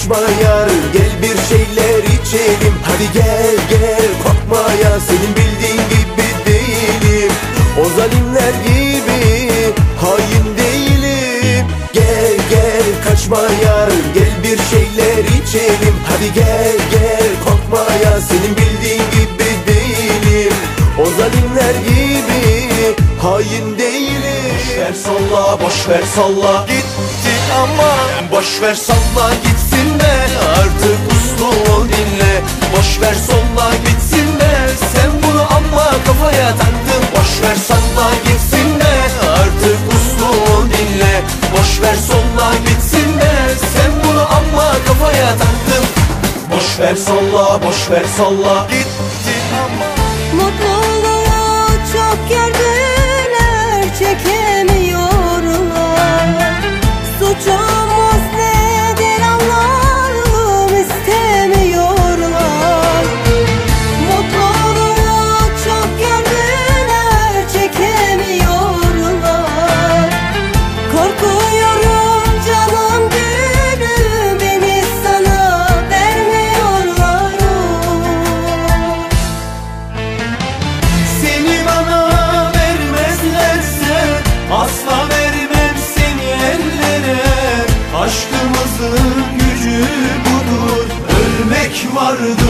kaçma yar Gel bir şeyler içelim. Hadi gel gel korkma ya Senin bildiğin gibi değilim. O zalimler gibi hain değilim. Gel gel kaçma yar Gel bir şeyler içelim. Hadi gel gel korkma ya Senin bildiğin gibi değilim. O zalimler gibi hain değilim. Boş ver salla boş ver salla. Gitti ama Boş ver salla gitsinler Artık uslu ol dinle. Boş ver solla gitsinler. Sen bunu amma kafaya taktın. Boş ver salla gitsinler. Artık uslu ol dinle. Boş ver solla gitsinler. Sen bunu amma kafaya taktın. Boş ver salla boş ver salla Gitti ama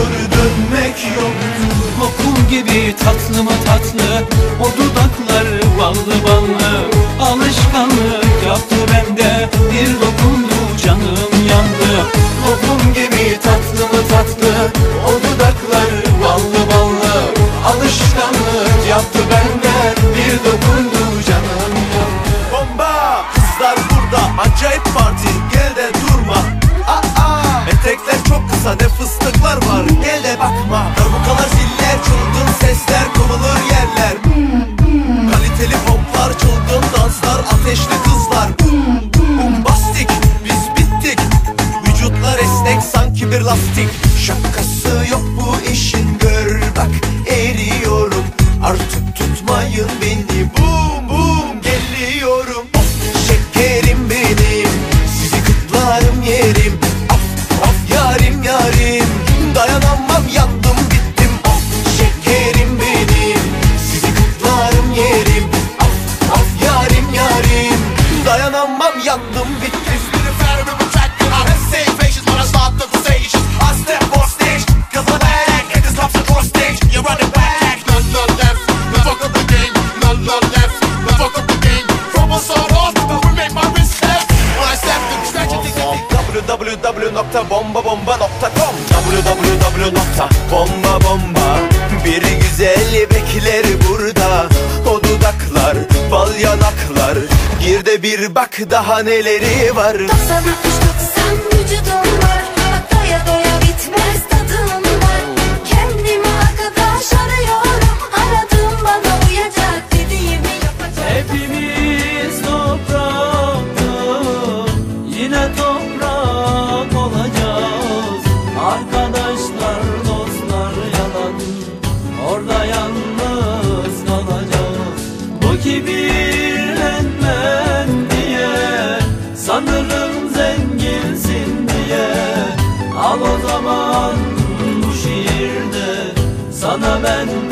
vardır dönmek yoktur Lokum gibi tatlı mı tatlı O dudaklar ballı ballı. Alışkanlık yaptı bende Bir dokundu canım yandı. Lokum gibi tatlı mı tatlı O dudaklar ballı ballı. Alışkanlık yaptı benden Bir dokundu canım yandı. Bomba! Kızlar burada acayip parti yandım bittim www.bombabomba.com www.bombabomba Bir güzel bekler burada. O bal yanaklar? Gir de bir bak daha neleri var. 90 60 90 vücudum var Bak doya doya bitmez tadım var. Kendime arkadaş arıyorum. Aradığım bana uyacak dediğimi yapacak. Hepimiz topraktık Yine toprak olacağız kibirlenmem diye Sanırım zenginsin diye. Al o zaman bu şiirde Sana benden